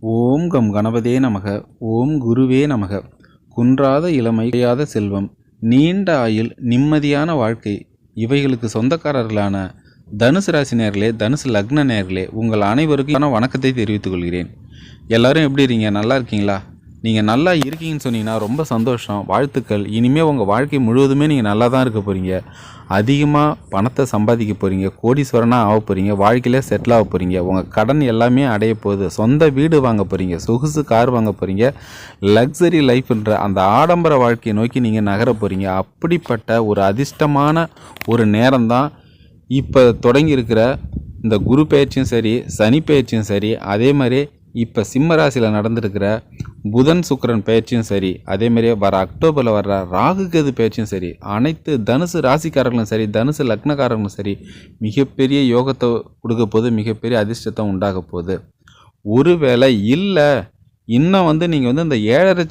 ஓம் come கணபதே நமக ஓம் குருவே நமக. குன்றாத இளமை கிடையாத செல்வம் நீண்ட ஆயுள் நிம்மதியான வாழ்க்கை. இவைகளுக்கு சொந்தக்காரர்களான தனுசு ராசி நேர்களே தனுசு லக்ன நேர்களே உங்கள் அனைவருக்கும் வணக்கத்தை தெரிவித்துக் கொள்கிறேன். எல்லாரும் எப்படி இருக்கீங்க? நல்லா இருக்கீங்களா? நீங்கள் நல்லா இருக்கீங்கன்னு சொன்னீங்கன்னா ரொம்ப சந்தோஷம் வாழ்த்துக்கள். இனிமேல் உங்கள் வாழ்க்கை முழுவதுமே நீங்கள் நல்லா தான் இருக்க போகிறீங்க அதிகமாக பணத்தை சம்பாதிக்க போகிறீங்க கோடீஸ்வரனாக ஆக போகிறீங்க வாழ்க்கையிலே செட்டில் ஆக போகிறீங்க உங்கள் கடன் எல்லாமே அடைய போகுது. சொந்த வீடு வாங்க போகிறீங்க சொகுசு கார் வாங்க போகிறீங்க லக்ஸரி லைஃப்ன்ற அந்த ஆடம்பர வாழ்க்கையை நோக்கி நீங்கள் நகர போகிறீங்க அப்படிப்பட்ட ஒரு அதிர்ஷ்டமான ஒரு நேரம் தான் இப்போ தொடங்கியிருக்கிற இந்த குரு பயிற்சியும் சரி சனி பயிற்சியும் சரி அதே மாதிரி இப்போ சிம்ம ராசியில் நடந்திருக்கிற புதன் சுக்கரன் பயிற்சியும் சரி அதே மாதிரியே வர அக்டோபரில் வர்ற ராகு கேது பயிற்சியும் சரி அனைத்து தனுசு ராசிக்காரர்களும் சரி தனுசு லக்னக்காரர்களும் சரி மிகப்பெரிய யோகத்தை கொடுக்க போது மிகப்பெரிய அதிர்ஷ்டத்தை உண்டாக போகுது. ஒருவேளை இல்லை இன்னும் வந்து நீங்கள் வந்து இந்த ஏழரை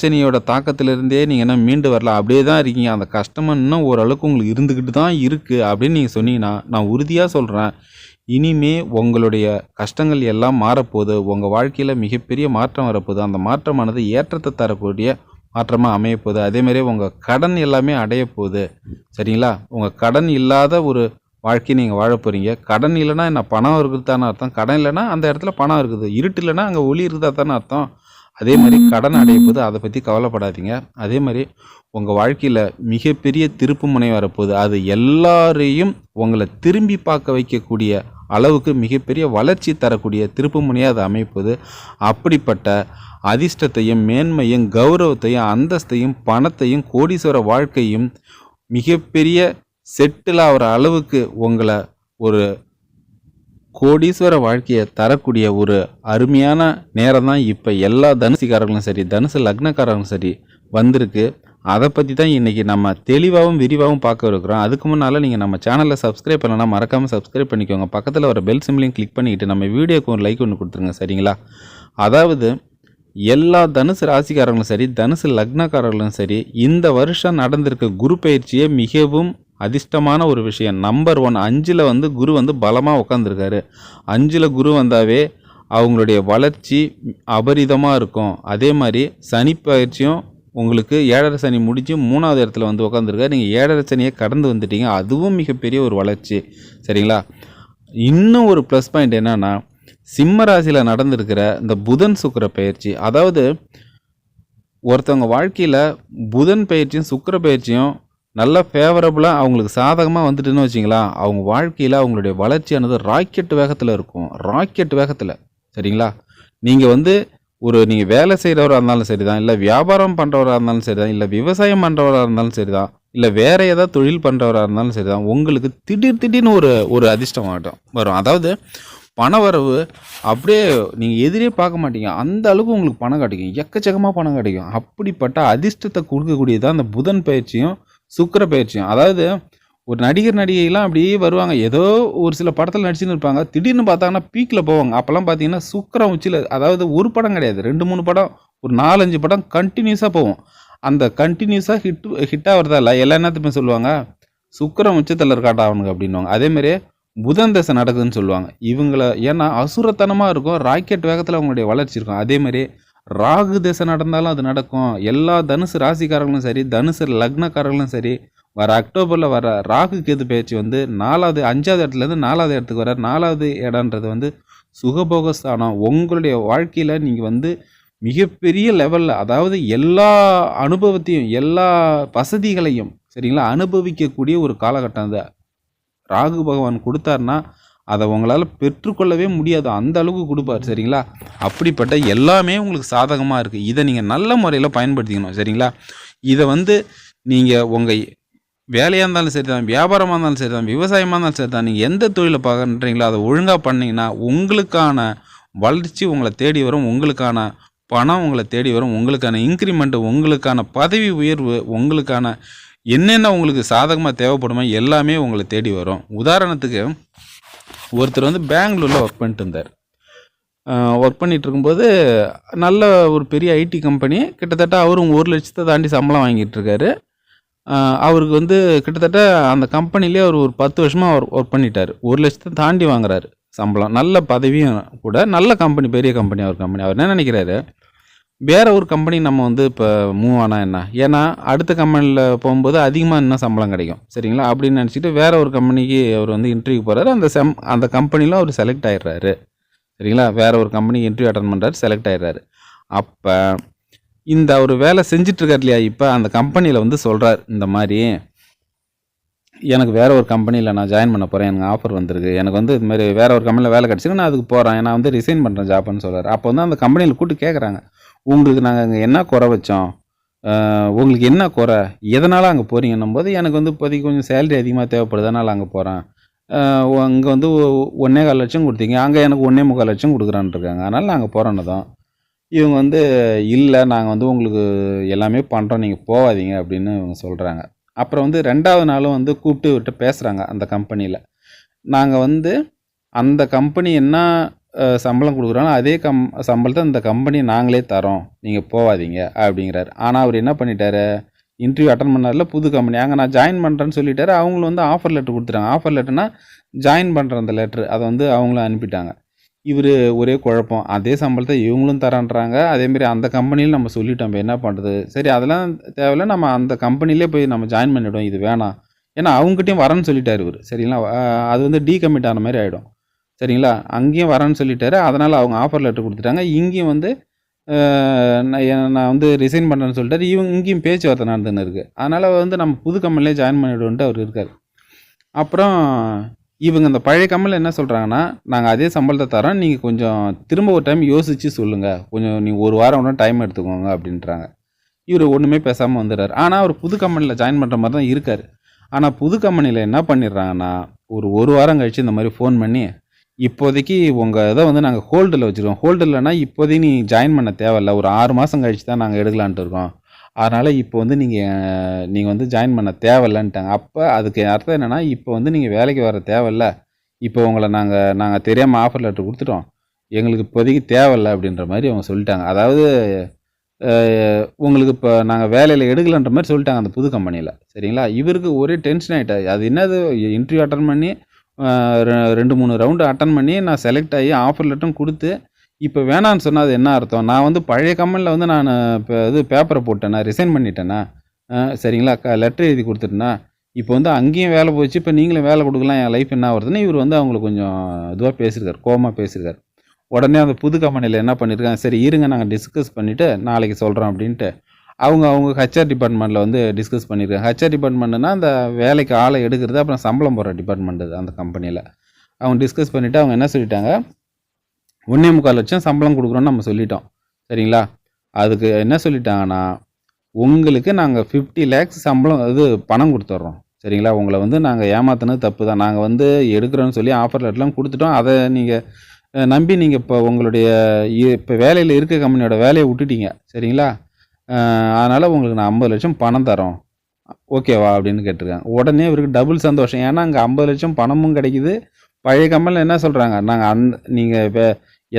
தாக்கத்திலிருந்தே நீங்கள் என்ன மீண்டு வரல அப்படியே தான் இருக்கீங்க. அந்த கஷ்டம் இன்னும் ஓரளவுக்கு உங்களுக்கு இருந்துக்கிட்டு தான் இருக்குது அப்படின்னு நீங்கள் சொன்னீங்கன்னா நான் உறுதியாக சொல்கிறேன் இனிமே உங்களுடைய கஷ்டங்கள் எல்லாம் மாறப்போகுது. உங்கள் வாழ்க்கையில் மிகப்பெரிய மாற்றம் வரப்போகுது. அந்த மாற்றமானது ஏற்றத்தை தரக்கூடிய மாற்றமாக அமையப்போகுது. அதேமாதிரி உங்கள் கடன் எல்லாமே அடைய போகுது சரிங்களா? உங்கள் கடன் இல்லாத ஒரு வாழ்க்கையை நீங்கள் வாழ போகிறீங்க கடன் இல்லைன்னா என்ன? பணம் இருக்குது தானே அர்த்தம். கடன் இல்லைன்னா அந்த இடத்துல பணம் இருக்குது. இருட்டு இல்லைன்னா அங்கே ஒளி இருக்குதா தானே அர்த்தம். அதே மாதிரி கடன் அடைய போது அதை பற்றி கவலைப்படாதீங்க. அதே மாதிரி உங்கள் வாழ்க்கையில் மிகப்பெரிய திருப்பு முனை வரப்போகுது. அது எல்லாரையும் உங்களை திரும்பி பார்க்க வைக்கக்கூடிய அளவுக்கு மிகப்பெரிய வளர்ச்சி தரக்கூடிய திருப்புமுனையாக அது அமைப்பது. அப்படிப்பட்ட அதிர்ஷ்டத்தையும் மேன்மையும் கௌரவத்தையும் அந்தஸ்தையும் பணத்தையும் கோடீஸ்வர வாழ்க்கையும் மிகப்பெரிய செட்டில் ஆகிற அளவுக்கு உங்களை ஒரு கோடீஸ்வர வாழ்க்கையை தரக்கூடிய ஒரு அருமையான நேரம் தான் இப்போ எல்லா தனுசிக்காரர்களும் சரி தனுசு லக்னக்காரர்களும் சரி வந்திருக்கு. அதை பற்றி தான் இன்றைக்கி நம்ம தெளிவாகவும் விரிவாகவும் பார்க்க இருக்கிறோம். அதுக்கு முன்னால் நீங்கள் நம்ம சேனலில் சப்ஸ்கிரைப் பண்ணலாம் மறக்காமல் சப்ஸ்கிரைப் பண்ணிக்கோங்க. பக்கத்தில் வர பெல் சிம்லையும் கிளிக் பண்ணிக்கிட்டு நம்ம வீடியோக்கு ஒரு லைக் ஒன்று கொடுத்துருங்க சரிங்களா? அதாவது எல்லா தனுசு ராசிக்காரர்களும் சரி தனுசு லக்னக்காரர்களும் சரி இந்த வருஷம் நடந்திருக்க குரு பயிற்சியே மிகவும் அதிர்ஷ்டமான ஒரு விஷயம். நம்பர் ஒன் அஞ்சில் வந்து குரு வந்து பலமாக உட்காந்துருக்காரு அஞ்சில் குரு வந்தாவே அவங்களுடைய வளர்ச்சி அபரிதமாக இருக்கும். அதே மாதிரி சனி பயிற்சியும் உங்களுக்கு ஏழரை சனி முடிஞ்சு மூணாவது இடத்துல வந்து உட்காந்துருக்காரு நீங்கள் ஏழரை சனியை கடந்து வந்துட்டீங்க. அதுவும் மிகப்பெரிய ஒரு வளர்ச்சி. சரிங்களா? இன்னும் ஒரு ப்ளஸ் பாயிண்ட் என்னென்னா சிம்ம ராசியில் நடந்திருக்கிற இந்த புதன் சுக்கர பயிற்சி. அதாவது ஒருத்தவங்க வாழ்க்கையில் புதன் பயிற்சியும் சுக்கர பயிற்சியும் நல்லா ஃபேவரபுளாக அவங்களுக்கு சாதகமாக வந்துட்டுன்னு வச்சிங்களா அவங்க வாழ்க்கையில் அவங்களுடைய வளர்ச்சியானது ராக்கெட் வேகத்தில் இருக்கும். ராக்கெட் வேகத்தில். சரிங்களா? நீங்கள் வந்து ஒரு நீங்கள் வேலை செய்கிறவராக இருந்தாலும் சரி தான் இல்லை வியாபாரம் பண்ணுறவராக இருந்தாலும் சரி தான் இல்லை விவசாயம் பண்ணுறவராக இருந்தாலும் சரி தான் இல்லை வேறு ஏதாவது தொழில் பண்ணுறவராக இருந்தாலும் சரி தான் உங்களுக்கு திடீர் திடீர்னு ஒரு ஒரு அதிர்ஷ்டம் ஆகட்டும் வரும். அதாவது பண வரவு அப்படியே நீங்கள் எதிரே பார்க்க மாட்டீங்க. அந்த அளவுக்கு உங்களுக்கு பணம் கிடைக்கும் எக்கச்சக்கமாக பணம் கிடைக்கும் அப்படிப்பட்ட அதிர்ஷ்டத்தை கொடுக்கக்கூடியதான் அந்த புதன் பயிற்சியும் சுக்கர பயிற்சியும். அதாவது ஒரு நடிகர் நடிகைலாம் அப்படியே வருவாங்க. ஏதோ ஒரு சில படத்தில் நடிச்சுன்னு இருப்பாங்க. திடீர்னு பார்த்தாங்கன்னா பீக்கில் போவாங்க. அப்போல்லாம் பார்த்தீங்கன்னா சுக்கரம் உச்சியில் அதாவது ஒரு படம் கிடையாது. ரெண்டு மூணு படம் ஒரு நாலஞ்சு படம் கண்டினியூஸாக போவோம். அந்த கண்டினியூஸாக ஹிட் ஹிட்டாக வருதா இல்லை? எல்லா நேரத்துமே சொல்லுவாங்க? சுக்கரம் உச்சத்தில் இருக்காட்டா அவனுக்கு அப்படின்வாங்க அதேமாரி புதன் தசை நடக்குதுன்னு சொல்லுவாங்க. இவங்களை ஏன்னா அசுரத்தனமாக இருக்கும். ராக்கெட் வேகத்தில் அவங்களுடைய வளர்ச்சி இருக்கும். அதேமாதிரி ராகு தசை நடந்தாலும் அது நடக்கும். எல்லா தனுசு ராசிக்காரர்களும் சரி தனுசு லக்னக்காரர்களும் சரி வர அக்டோபரில் வர ராகு கேது பயிற்சி வந்து நாலாவது அஞ்சாவது இடத்துலேருந்து நாலாவது இடத்துக்கு வர நாலாவது இடன்றது வந்து சுகபோக ஸ்தானம். உங்களுடைய வாழ்க்கையில் நீங்கள் வந்து மிகப்பெரிய லெவலில் அதாவது எல்லா அனுபவத்தையும் எல்லா வசதிகளையும் சரிங்களா? அனுபவிக்கக்கூடிய ஒரு காலகட்டம் அது. ராகு பகவான் கொடுத்தாருன்னா அதை உங்களால் பெற்றுக்கொள்ளவே முடியாது. அந்த அளவுக்கு கொடுப்பார் சரிங்களா? அப்படிப்பட்ட எல்லாமே உங்களுக்கு சாதகமாக இருக்குது இதை நீங்கள் நல்ல முறையில் பயன்படுத்திக்கணும் சரிங்களா? இதை வந்து நீங்கள் உங்கள் வேலையாக இருந்தாலும் சரி தான் வியாபாரமாக இருந்தாலும் சரி தான் விவசாயமாக இருந்தாலும் சரி தான் நீங்கள் எந்த தொழிலை பார்க்குறீங்களோ அதை ஒழுங்காக பண்ணிங்கன்னா உங்களுக்கான வளர்ச்சி உங்களை தேடி வரும் உங்களுக்கான பணம் உங்களை தேடி வரும் உங்களுக்கான இன்க்ரிமெண்ட்டு உங்களுக்கான பதவி உயர்வு உங்களுக்கான என்னென்ன உங்களுக்கு சாதகமாக தேவைப்படுமோ எல்லாமே உங்களை தேடி வரும். உதாரணத்துக்கு ஒருத்தர் வந்து பெங்களூரில் ஒர்க் பண்ணிட்டு இருந்தார். ஒர்க் பண்ணிகிட்டு இருக்கும்போது நல்ல ஒரு பெரிய ஐடி கம்பெனி கிட்டத்தட்ட அவரும் ஒரு லட்சத்தை தாண்டி சம்பளம் வாங்கிட்டு இருக்காரு. அவருக்கு வந்து கிட்டத்தட்ட அந்த கம்பெனிலே அவர் ஒரு பத்து வருஷமாக அவர் ஒர்க் பண்ணிட்டார். ஒரு லட்சத்தை தாண்டி வாங்குறாரு சம்பளம். நல்ல பதவியும் கூட நல்ல கம்பெனி பெரிய கம்பெனி அவர் கம்பெனி அவர் என்ன நினைக்கிறாரு? வேற ஒரு கம்பெனி நம்ம வந்து இப்போ மூவ் ஆனால் என்ன? ஏன்னா அடுத்த கம்பெனியில் போகும்போது அதிகமாக இன்னும் சம்பளம் கிடைக்கும். சரிங்களா? அப்படின்னு நினச்சிட்டு வேற ஒரு கம்பெனிக்கு அவர் வந்து இன்டர்வியூ போகிறாரு அந்த செம் அந்த கம்பெனியில் அவர் செலக்ட் ஆயிடுறாரு. சரிங்களா? வேற ஒரு கம்பெனிக்கு இன்டர்வியூ அட்டன் பண்ணுறாரு செலக்ட் ஆயிடுறாரு. அப்போ இந்த அவர் வேலை செஞ்சிட்ருக்கார் இல்லையா இப்போ? அந்த கம்பெனியில் வந்து சொல்கிறார் இந்த மாதிரி எனக்கு வேறு ஒரு கம்பெனியில் நான் ஜாயின் பண்ண போகிறேன் எனக்கு ஆஃபர் வந்திருக்கு. எனக்கு வந்து இது மாதிரி வேறு ஒரு கம்பெனியில் வேலை கிடச்சிருக்கு நான் அதுக்கு போகிறேன் நான் வந்து ரிசைன் பண்ணுறேன் ஜாப்னு சொல்கிறார் அப்போ வந்து அந்த கம்பெனியில் கூப்பிட்டு கேட்குறாங்க உங்களுக்கு நாங்கள் அங்கே என்ன குறை வச்சோம்? உங்களுக்கு என்ன குறை? எதனால் அங்கே போகிறீங்கன்னும் போது எனக்கு வந்து இப்போதைக்கு கொஞ்சம் சேலரி அதிகமாக தேவைப்படுது அதனால் அங்கே போகிறேன் அங்கே வந்து ஒன்றே ஒன்னே கால் லட்சம் கொடுத்தீங்க. அங்கே எனக்கு ஒன்றே முக்கால் லட்சம் கொடுக்குறான்ருக்காங்க அதனால் நாங்கள் போகிறோன்னு தான் இவங்க வந்து இல்லை நாங்கள் வந்து உங்களுக்கு எல்லாமே பண்ணுறோம் நீங்கள் போகாதீங்க அப்படின்னு இவங்க சொல்கிறாங்க அப்புறம் வந்து ரெண்டாவது நாளும் வந்து கூப்பிட்டு விட்டு பேசுகிறாங்க அந்த கம்பெனியில் நாங்கள் வந்து அந்த கம்பெனி என்ன சம்பளம் கொடுக்குறாங்க அதே கம் சம்பளத்தை அந்த கம்பெனி நாங்களே தரோம் நீங்கள் போகாதீங்க அப்படிங்கிறாரு. ஆனால் அவர் என்ன பண்ணிட்டாரு இன்டர்வியூ அட்டன் பண்ணார்ல புது கம்பெனி. அங்கே நான் ஜாயின் பண்ணுறேன்னு சொல்லிட்டாரு. அவங்களும் வந்து ஆஃபர் லெட்டர் கொடுத்துட்டாங்க. ஆஃபர் லெட்டர்னா ஜாயின் பண்ணுற அந்த லெட்ரு அதை வந்து அவங்களும் அனுப்பிட்டாங்க. இவர் ஒரே குழப்பம். அதே சம்பளத்தை இவங்களும் தரான்றாங்க. அதேமாரி அந்த கம்பெனியில் நம்ம சொல்லிட்டோம். இப்போ என்ன பண்ணுறது சரி அதெல்லாம் தேவையில்ல. நம்ம அந்த கம்பெனிலே போய் நம்ம ஜாயின் பண்ணிவிடும் இது வேணாம். ஏன்னா அவங்ககிட்டயும் வரேன்னு சொல்லிட்டார் இவர். சரிங்களா? அது வந்து டீ கமிட் ஆன மாதிரி ஆகிடும் சரிங்களா? அங்கேயும் வரேன்னு சொல்லிட்டாரு. அதனால் அவங்க ஆஃபர் லெட்டர் கொடுத்துட்டாங்க. இங்கேயும் வந்து நான் நான் வந்து ரிசைன் பண்ணுறேன்னு சொல்லிட்டாரு. இவங்க இங்கேயும் பேச்சுவார்த்தை நடந்துன்னு இருக்குது அதனால் வந்து நம்ம புது கம்பெனிலே ஜாயின் பண்ணிவிடுவோன்ட்டு அவர் இருக்கார். அப்புறம் இவங்க இந்த பழைய கம்பெனியில் என்ன சொல்கிறாங்கன்னா நாங்கள் அதே சம்பளத்தை தரோம் நீங்கள் கொஞ்சம் திரும்ப ஒரு டைம் யோசித்து சொல்லுங்கள் கொஞ்சம் நீங்கள் ஒரு வாரம் ஒன்றும் டைம் எடுத்துக்கோங்க அப்படின்றாங்க. இவர் ஒன்றுமே பேசாமல் வந்துடுறாரு. ஆனால் அவர் புது கம்பெனியில் ஜாயின் பண்ணுற மாதிரி தான் இருக்கார். ஆனால் புது கம்பெனியில் என்ன பண்ணிடுறாங்கன்னா ஒரு ஒரு வாரம் கழித்து இந்த மாதிரி ஃபோன் பண்ணி இப்போதைக்கு உங்கள் இதை வந்து நாங்கள் ஹோல்டில் வச்சுருக்கோம். ஹோல்டில்னா இப்போதைக்கு நீ ஜாயின் பண்ண தேவையில்ல. ஒரு ஆறு மாதம் கழிச்சு தான் நாங்கள் எடுக்கலான்ட்டு இருக்கோம். அதனால் இப்போ வந்து நீங்கள் நீங்கள் வந்து ஜாயின் பண்ண தேவையில்லன்ட்டாங்க. அப்போ அதுக்கு அர்த்தம் என்னென்னா இப்போ வந்து நீங்கள் வேலைக்கு வர தேவையில்ல. இப்போ உங்களை நாங்கள் நாங்கள் தெரியாமல் ஆஃபர் லெட்டர் கொடுத்துட்டோம். எங்களுக்கு இப்போதைக்கு தேவையில்ல அப்படின்ற மாதிரி அவங்க சொல்லிட்டாங்க. அதாவது உங்களுக்கு இப்போ நாங்கள் வேலையில் எடுக்கலன்ற மாதிரி சொல்லிட்டாங்க அந்த புது கம்பெனியில் சரிங்களா? இவருக்கு ஒரே டென்ஷன் ஆகிட்டா அது என்னது? இன்டர்வியூ அட்டன் பண்ணி ரெ- ரெண்டு மூணு ரவுண்டு அட்டன் பண்ணி நான் செலக்ட் ஆகி ஆஃபர் லெட்டரும் கொடுத்து இப்போ வேணான்னு சொன்னால் அது என்ன அர்த்தம்? நான் வந்து பழைய கம்பெனியில் வந்து நான் இப்போ இது பேப்பரை போட்டேண்ணா ரிசைன் பண்ணிட்டேன்னா சரிங்களா? க லெட்டர் எழுதி கொடுத்துட்டேன்னா இப்போ வந்து அங்கேயும் வேலை போச்சு இப்போ நீங்களும் வேலை கொடுக்கலாம் என் லைஃப் என்ன வருதுன்னு இவர் வந்து அவங்களுக்கு கொஞ்சம் இதுவாக பேசியிருக்கார் கோமாக பேசியிருக்கார் உடனே அந்த புது கம்பெனியில் என்ன பண்ணியிருக்காங்க சரி இருங்க நாங்கள் டிஸ்கஸ் பண்ணிவிட்டு நாளைக்கு சொல்கிறோம் அப்படின்ட்டு அவங்க அவங்க ஹச்ஆர் டிபார்ட்மெண்ட்டில் வந்து டிஸ்கஸ் பண்ணியிருக்காங்க ஹச்ஆர் டிபார்ட்மெண்ட்டுனா அந்த வேலைக்கு ஆளை எடுக்கிறது அப்புறம் சம்பளம் போடுற டிபார்ட்மெண்ட் அந்த கம்பெனியில் அவங்க டிஸ்கஸ் பண்ணிவிட்டு அவங்க என்ன சொல்லிட்டாங்க? ஒன்றே முக்கால் லட்சம் சம்பளம் கொடுக்குறோன்னு நம்ம சொல்லிட்டோம். சரிங்களா? அதுக்கு என்ன சொல்லிட்டாங்கன்னா உங்களுக்கு நாங்கள் ஃபிஃப்டி லேக்ஸ் சம்பளம் இது பணம் கொடுத்துட்றோம். சரிங்களா? உங்களை வந்து நாங்கள் ஏமாத்தினது தப்பு தான் நாங்கள் வந்து எடுக்கிறோன்னு சொல்லி ஆஃபர் லெட்டர்லாம் கொடுத்துட்டோம். அதை நீங்கள் நம்பி நீங்கள் இப்போ உங்களுடைய இப்போ வேலையில் இருக்க கம்பெனியோட வேலையை விட்டுட்டீங்க. சரிங்களா? அதனால் உங்களுக்கு நான் ஐம்பது லட்சம் பணம் தரோம் ஓகேவா? அப்படின்னு கேட்டிருக்காங்க. உடனே இவருக்கு டபுள் சந்தோஷம். ஏன்னா அங்கே ஐம்பது லட்சம் பணமும் கிடைக்குது. பழைய கம்பெனியில் என்ன சொல்கிறாங்க நாங்கள் அந்த நீங்கள் வே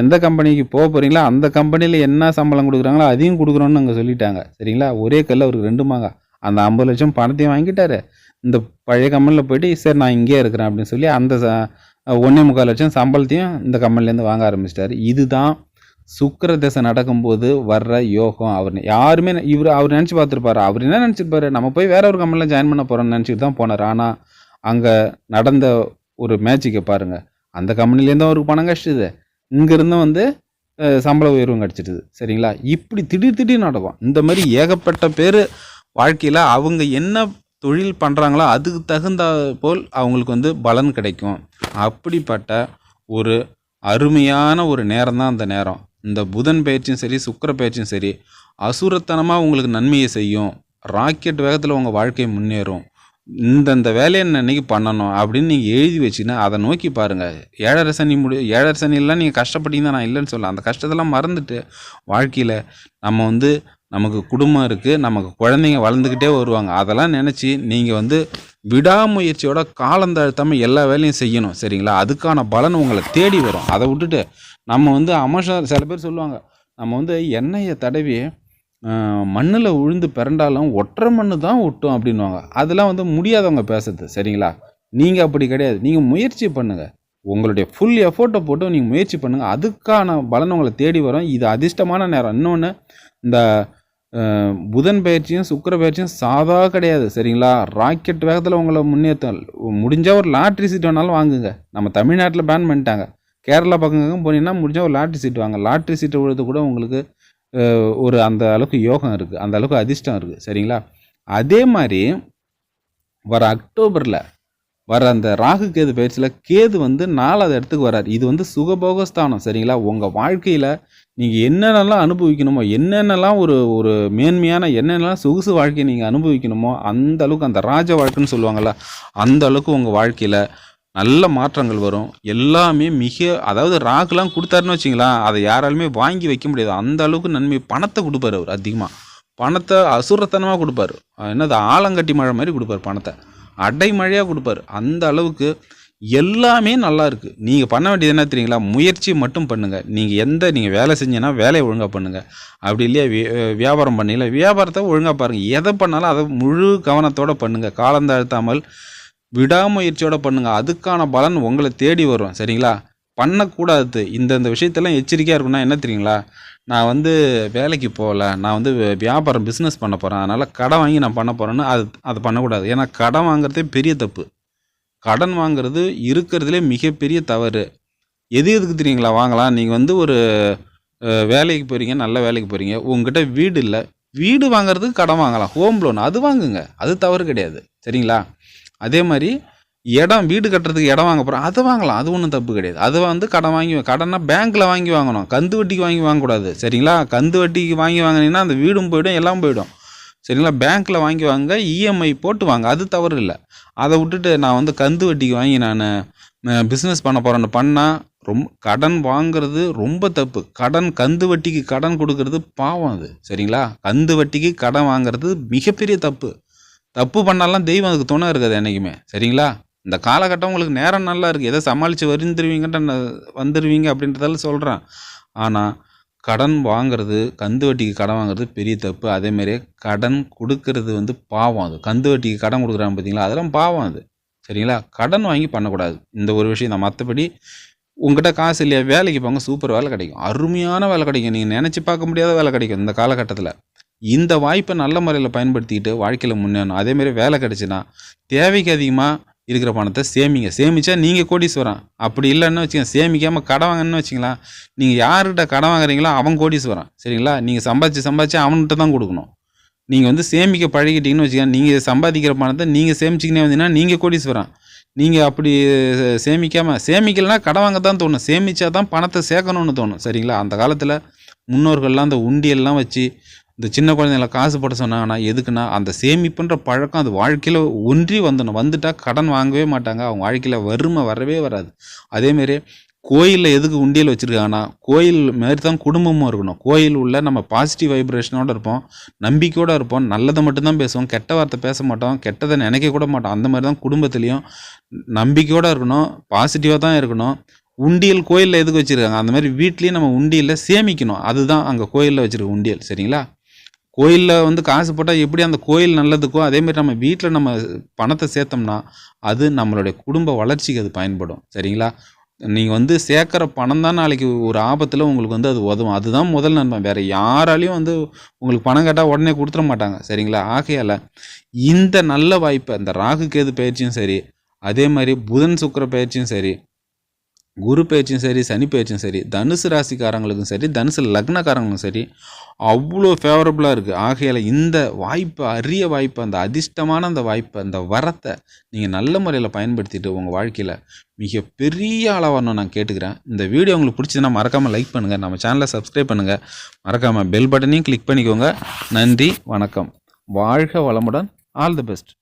எந்த கம்பெனிக்கு போக போகிறீங்களோ அந்த கம்பெனியில் என்ன சம்பளம் கொடுக்குறாங்களோ அதையும் கொடுக்குறோன்னு அங்கே சொல்லிட்டாங்க. சரிங்களா? ஒரே கல்ல அவருக்கு ரெண்டு மாங்க. அந்த ஐம்பது லட்சம் பணத்தையும் வாங்கிட்டாரு. இந்த பழைய கம்பெனியில் போயிட்டு சரி நான் இங்கேயே இருக்கிறேன் அப்படின்னு சொல்லி அந்த ச- முக்கால் லட்சம் சம்பளத்தையும் இந்த கம்பெனிலேருந்து வாங்க ஆரம்பிச்சிட்டாரு. இதுதான் சுக்கர தசை நடக்கும்போது வர்ற யோகம். அவர் யாருமே இவர் அவர் நினச்சி பார்த்துருப்பாரு. அவர் என்ன நினச்சிருப்பாரு? நம்ம போய் வேற ஒரு கம்பெனியில் ஜாயின் பண்ண போகிறோம்னு நினச்சிட்டு தான் போனார். ஆனால் அங்கே நடந்த ஒரு மேட்சிக்கை பாருங்கள் அந்த கம்பெனிலேருந்து அவருக்கு பணம் கிடச்சிது இங்கேருந்து வந்து சம்பள உயர்வும் கிடச்சிடுது. சரிங்களா? இப்படி திடீர் திடீர் நடக்கும். இந்த மாதிரி ஏகப்பட்ட பேர் வாழ்க்கையில் அவங்க என்ன தொழில் பண்ணுறாங்களோ அதுக்கு தகுந்த போல் அவங்களுக்கு வந்து பலன் கிடைக்கும். அப்படிப்பட்ட ஒரு அருமையான ஒரு நேரம் தான் அந்த நேரம். இந்த புதன் பயிற்சியும் சரி சுக்கர பயிற்சியும் சரி அசுரத்தனமாக உங்களுக்கு நன்மையை செய்யும். ராக்கெட் வேகத்தில் உங்கள் வாழ்க்கை முன்னேறும். இந்தந்த வேலையை நான் இன்னைக்கு பண்ணணும் அப்படின்னு நீங்கள் எழுதி வச்சுன்னா அதை நோக்கி பாருங்கள் ஏழரை சனி முடி ஏழரை சனிலாம் நீங்கள் கஷ்டப்பட்டீங்கன்னா நான் இல்லைன்னு சொல்லலாம் அந்த கஷ்டத்தெல்லாம் மறந்துட்டு வாழ்க்கையில் நம்ம வந்து நமக்கு குடும்பம் இருக்குது நமக்கு குழந்தைங்க வளர்ந்துக்கிட்டே வருவாங்க. அதெல்லாம் நினச்சி நீங்கள் வந்து விடாமுயற்சியோட காலம் தாழ்த்தாமல் எல்லா வேலையும் செய்யணும் சரிங்களா? அதுக்கான பலன் உங்களை தேடி வரும். அதை விட்டுட்டு நம்ம வந்து அமர்ஷம் சில பேர் சொல்லுவாங்க நம்ம வந்து எண்ணெயை தடவி மண்ணில் உழுந்து பிறண்டாலும் ஒற்றை மண்ணு தான் ஒட்டும் அப்படின்வாங்க அதெல்லாம் வந்து முடியாதவங்க பேசுறது சரிங்களா? நீங்கள் அப்படி கிடையாது. நீங்கள் முயற்சி பண்ணுங்கள் உங்களுடைய ஃபுல் எஃபோர்ட்டை போட்டு நீங்கள் முயற்சி பண்ணுங்கள் அதுக்கான பலன் உங்களை தேடி வரும். இது அதிர்ஷ்டமான நேரம். இன்னொன்று இந்த புதன் பயிற்சியும் சுக்கிர பயிற்சியும் சாதா கிடையாது சரிங்களா? ராக்கெட் வேகத்தில் உங்களை முன்னேற்ற முடிஞ்சால் ஒரு லாட்ரி சீட் வேணாலும் வாங்குங்க. நம்ம தமிழ்நாட்டில் பேன் பண்ணிட்டாங்க. கேரளா பக்கம் போனீங்கன்னா முடிஞ்சால் ஒரு லாட்ரி சீட் வாங்க. லாட்ரி சீட்டை விழுது கூட உங்களுக்கு ஒரு அந்த அளவுக்கு யோகம் இருக்குது அந்த அளவுக்கு அதிர்ஷ்டம் இருக்குது சரிங்களா? அதே மாதிரி வர அக்டோபரில் வர அந்த ராகு கேது பயிற்சியில் கேது வந்து நாலாவது இடத்துக்கு வரார். இது வந்து சுகபோகஸ்தானம். சரிங்களா? உங்கள் வாழ்க்கையில் நீங்கள் என்னென்னலாம் அனுபவிக்கணுமோ என்னென்னலாம் ஒரு ஒரு மேன்மையான என்னென்னலாம் சொகுசு வாழ்க்கையை நீங்கள் அனுபவிக்கணுமோ அந்த அளவுக்கு அந்த ராஜ வாழ்க்கைன்னு சொல்லுவாங்கள்ல அந்த அளவுக்கு உங்கள் வாழ்க்கையில் நல்ல மாற்றங்கள் வரும். எல்லாமே மிக அதாவது ராகுலாம் கொடுத்தாருன்னு வச்சிங்களா அதை யாராலுமே வாங்கி வைக்க முடியாது. அந்த அளவுக்கு நன்மை பணத்தை கொடுப்பாரு அவர் அதிகமாக பணத்தை அசுரத்தனமாக கொடுப்பாரு. என்னது ஆலங்கட்டி மழை மாதிரி கொடுப்பாரு பணத்தை. அடைமழையாக கொடுப்பாரு. அந்த அளவுக்கு எல்லாமே நல்லா இருக்குது நீங்கள் பண்ண வேண்டியது என்ன தெரியுங்களா? முயற்சி மட்டும் பண்ணுங்கள் நீங்கள் எந்த நீங்கள் வேலை செஞ்சீங்கன்னா வேலையை ஒழுங்காக பண்ணுங்கள் அப்படி இல்லையா வியாபாரம் பண்ணல வியாபாரத்தை ஒழுங்காக பாருங்கள் எதை பண்ணாலும் அதை முழு கவனத்தோடு பண்ணுங்கள் காலந்தாழ்த்தாமல் விடாமுயற்சியோட பண்ணுங்கள் அதுக்கான பலன் உங்களை தேடி வரும். சரிங்களா? பண்ணக்கூடாது. இந்தந்த விஷயத்தெல்லாம் எச்சரிக்கையாக இருக்குன்னா என்ன தெரியுங்களா? நான் வந்து வேலைக்கு போகல. நான் வந்து வியாபாரம் பிஸ்னஸ் பண்ண போகிறேன் அதனால் கடன் வாங்கி நான் பண்ண போகிறேன்னு அது அது பண்ணக்கூடாது. ஏன்னா கடன் வாங்குறதே பெரிய தப்பு. கடன் வாங்குறது இருக்கிறதுலே மிகப்பெரிய தவறு. எது எதுக்கு தெரியுங்களா? வாங்கலாம். நீங்கள் வந்து ஒரு வேலைக்கு போகிறீங்க நல்ல வேலைக்கு போகிறீங்க உங்ககிட்ட வீடு இல்லை. வீடு வாங்குறதுக்கு கடன் வாங்கலாம். ஹோம் லோன் அது வாங்குங்க. அது தவறு கிடையாது. சரிங்களா? அதே மாதிரி இடம் வீடு கட்டுறதுக்கு இடம் வாங்க போகிறோம் அதை வாங்கலாம். அது ஒன்றும் தப்பு கிடையாது. அதை வந்து கடன் வாங்கி கடன்னா பேங்க்கில் வாங்கி வாங்கணும். கந்து வட்டிக்கு வாங்கி வாங்கக்கூடாது. சரிங்களா? கந்து வட்டிக்கு வாங்கி வாங்கினீங்கன்னா அந்த வீடும் போயிடும் எல்லாம் போயிடும். சரிங்களா? பேங்க்கில் வாங்கி வாங்க இஎம்ஐ போட்டு வாங்க. அது தவறு இல்லை. அதை விட்டுட்டு நான் வந்து கந்து வட்டிக்கு வாங்கி நான் பிஸ்னஸ் பண்ண போகிறேன்னு பண்ணால் ரொம்ப கடன் வாங்கிறது ரொம்ப தப்பு. கடன் கந்து வட்டிக்கு கடன் கொடுக்கறது பாவம் அது. சரிங்களா? கந்து வட்டிக்கு கடன் வாங்குறது மிகப்பெரிய தப்பு. தப்பு பண்ணாலாம் தெய்வம் அதுக்கு துணை இருக்காது என்றைக்குமே சரிங்களா? இந்த காலகட்டம் உங்களுக்கு நேரம் நல்லா இருக்குது எதை சமாளித்து வந்துருவீங்கன்ற வந்துடுவீங்க அப்படின்றதால சொல்கிறேன் ஆனால் கடன் வாங்குறது கந்து வட்டிக்கு கடன் வாங்குறது பெரிய தப்பு. அதேமாதிரியே கடன் கொடுக்கறது வந்து பாவம் அது. கந்து வட்டிக்கு கடன் கொடுக்குறாங்க பார்த்தீங்களா அதெல்லாம் பாவம் அது. சரிங்களா? கடன் வாங்கி பண்ணக்கூடாது. இந்த ஒரு விஷயம் தான். மற்றபடி உங்ககிட்ட காசு இல்லையா? வேலைக்கு போங்க. சூப்பர் வேலை கிடைக்கும். அருமையான வேலை கிடைக்கும். நீங்கள் நினச்சி பார்க்க முடியாத வேலை கிடைக்கும் இந்த காலகட்டத்தில். இந்த வாய்ப்பை நல்ல முறையில் பயன்படுத்திக்கிட்டு வாழ்க்கையில் முன்னேறணும். அதேமாரி வேலை கிடச்சின்னா தேவைக்கு அதிகமாக இருக்கிற பணத்தை சேமிங்க. சேமித்தா நீங்கள் கோடீஸ்வரன். அப்படி இல்லைன்னு வச்சுக்கோங்க. சேமிக்காமல் கடன் வாங்கன்னு வச்சுக்கலாம் நீங்கள் யார்கிட்ட கடன் வாங்குறீங்களோ அவன் கோடீஸ்வரன். சரிங்களா? நீங்கள் சம்பாதிச்சு சம்பாதிச்சு அவன்கிட்ட தான் கொடுக்கணும். நீங்கள் வந்து சேமிக்க பழகிட்டீங்கன்னு வச்சுக்கோங்க. நீங்கள் சம்பாதிக்கிற பணத்தை நீங்கள் சேமிச்சிக்கினே வந்தீங்கன்னா நீங்கள் கோடீஸ்வரன். நீங்கள் அப்படி சேமிக்காமல் சேமிக்கலைன்னா கடன் வாங்க தான் தோணும். சேமிச்சா தான் பணத்தை சேர்க்கணும்னு தோணும். சரிங்களா? அந்த காலத்தில் முன்னோர்கள்லாம் அந்த உண்டியெல்லாம் வச்சு இந்த சின்ன குழந்தைங்கள காசு போட சொன்னாங்கன்னா எதுக்குன்னா அந்த சேமிப்புன்ற பழக்கம் அது வாழ்க்கையில் ஒன்றி வந்துடணும். வந்துட்டா கடன் வாங்கவே மாட்டாங்க. அவங்க வாழ்க்கையில் வறுமை வரவே வராது. அதேமாரி கோயிலில் எதுக்கு உண்டியல் வச்சுருக்காங்கன்னா கோயில் மாதிரி தான் குடும்பமும் இருக்கணும். கோயில் உள்ள நம்ம பாசிட்டிவ் வைப்ரேஷனோடு இருப்போம். நம்பிக்கையோடு இருப்போம். நல்லதை மட்டும்தான் பேசுவோம். கெட்ட வார்த்தை பேச மாட்டோம். கெட்டதை நினைக்க கூட மாட்டோம். அந்த மாதிரி தான் குடும்பத்துலேயும் நம்பிக்கையோடு இருக்கணும். பாசிட்டிவாக தான் இருக்கணும். உண்டியல் கோயிலில் எதுக்கு வச்சுருக்காங்க? அந்த மாதிரி வீட்லேயும் நம்ம உண்டியலில் சேமிக்கணும். அதுதான் அங்கே கோயிலில் வச்சுருக்க உண்டியல். சரிங்களா? கோயிலில் வந்து காசு போட்டால் எப்படி அந்த கோயில் நல்லதுக்கோ அதேமாரி நம்ம வீட்டில் நம்ம பணத்தை சேர்த்தோம்னா அது நம்மளுடைய குடும்ப வளர்ச்சிக்கு அது பயன்படும். சரிங்களா? நீங்கள் வந்து சேர்க்குற பணம் தான் நாளைக்கு ஒரு ஆபத்தில் உங்களுக்கு வந்து அது உதவும். அதுதான் முதல் நன்மை. வேறு யாராலையும் வந்து உங்களுக்கு பணம் கேட்டால் உடனே கொடுத்துட மாட்டாங்க. சரிங்களா? ஆகையால் இந்த நல்ல வாய்ப்பை இந்த ராகு கேது பயிற்சியும் சரி அதே மாதிரி புதன் சுக்கர பயிற்சியும் சரி குரு பேச்சும் சரி சனி பேச்சும் சரி தனுசு ராசிக்காரங்களுக்கும் சரி தனுசு லக்னக்காரங்களுக்கும் சரி அவ்வளோ ஃபேவரபுளாக இருக்குது ஆகையால் இந்த வாய்ப்பு அரிய வாய்ப்பு அந்த அதிர்ஷ்டமான அந்த வாய்ப்பை அந்த வரத்தை நீங்கள் நல்ல முறையில் பயன்படுத்திட்டு உங்கள் வாழ்க்கையில் மிக பெரிய நான் கேட்டுக்கிறேன். இந்த வீடியோ உங்களுக்கு பிடிச்சதுன்னா மறக்காமல் லைக் பண்ணுங்கள் நம்ம சேனலை சப்ஸ்கிரைப் பண்ணுங்கள் மறக்காமல் பெல் பட்டனையும் கிளிக் பண்ணிக்கோங்க. நன்றி வணக்கம். வாழ்க வளமுடன். All the best